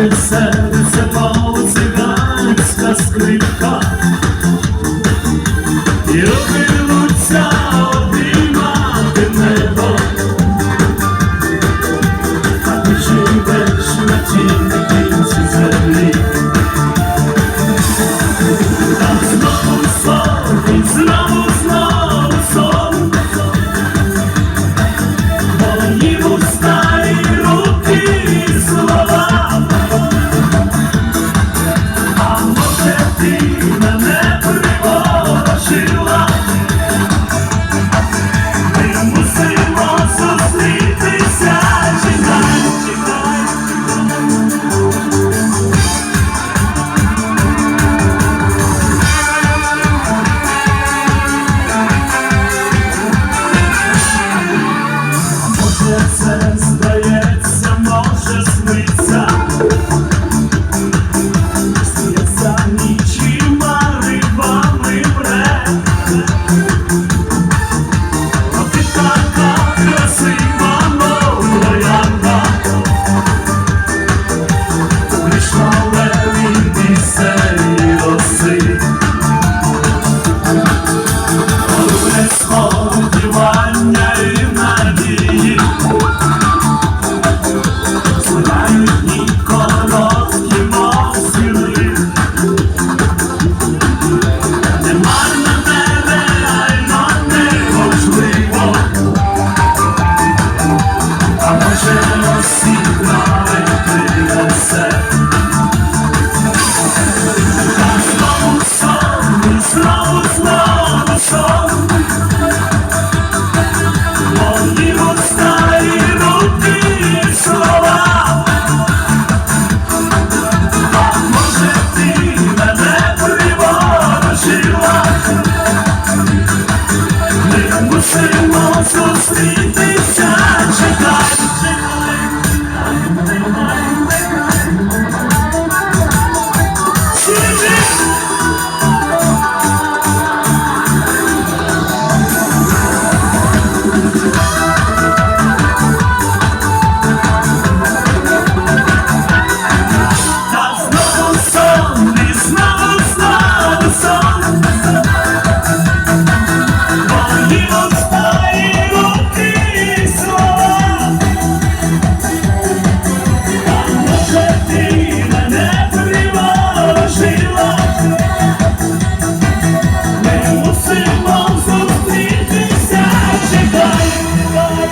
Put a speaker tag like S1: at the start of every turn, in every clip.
S1: моє серце мов циганська скрипка. І see.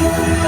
S1: Thank you.